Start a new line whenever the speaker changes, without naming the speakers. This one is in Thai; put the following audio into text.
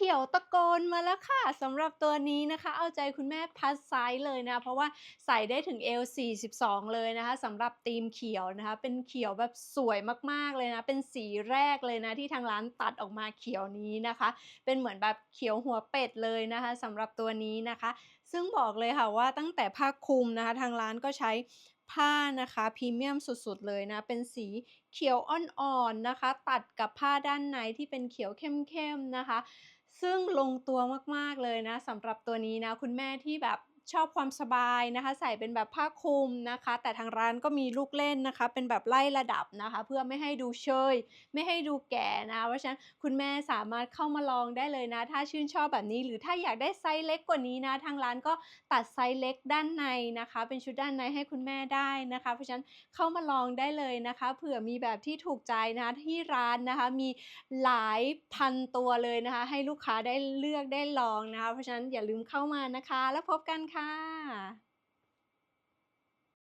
ขียวตะโกนมาแล้วค่ะสำหรับตัวนี้นะคะ เอาใจคุณแม่พัดไซส์เลยนะ เพราะว่าใส่ได้ถึง L 42 เลยนะคะสำหรับธีมเขียวนะคะ เป็นเขียวแบบสวยมากๆเลยนะ เป็นสีแรกเลยนะ ที่ทางร้านตัดออกมาเขียวนี้นะคะ เป็นเหมือนแบบเขียวหัวเป็ดเลยนะคะสำหรับตัวนี้นะคะ ซึ่งบอกเลยค่ะว่าตั้งแต่ผ้าคลุมนะคะ ทางร้านก็ใช้ ผ้านะคะพรีเมียมสุดๆเลยนะ เป็นสีเขียวอ่อนๆนะคะ ตัดกับผ้าด้านในที่เป็นเขียวเข้มๆนะคะ ซึ่งลงตัวมากๆเลยนะสำหรับตัวนี้นะ คุณแม่ที่แบบ ชอบความสบายนะคะ ใส่เป็นแบบผ้าคลุมนะคะ แต่ทางร้านก็มีลูกเล่นนะคะ เป็นแบบไล่ระดับนะคะ เพื่อไม่ให้ดูเชย ไม่ให้ดูแก่นะเพราะฉะนั้นคุณแม่สามารถเข้ามาลองได้เลยนะ ถ้าชื่นชอบแบบนี้ หรือถ้าอยากได้ไซส์เล็กกว่านี้นะ ทางร้านก็ตัดไซส์เล็กด้านในนะคะ เป็นชุดด้านในให้คุณแม่ได้นะคะ เพราะฉะนั้นเข้ามาลองได้เลยนะคะ เผื่อมีแบบที่ถูกใจนะะที่ร้านนะคะ มีหลายพันตัวเลยนะคะ ให้ลูกค้าได้เลือกได้ลองนะคะ เพราะฉะนั้นอย่าลืมเข้ามานะคะ แล้วพบกันค่ะ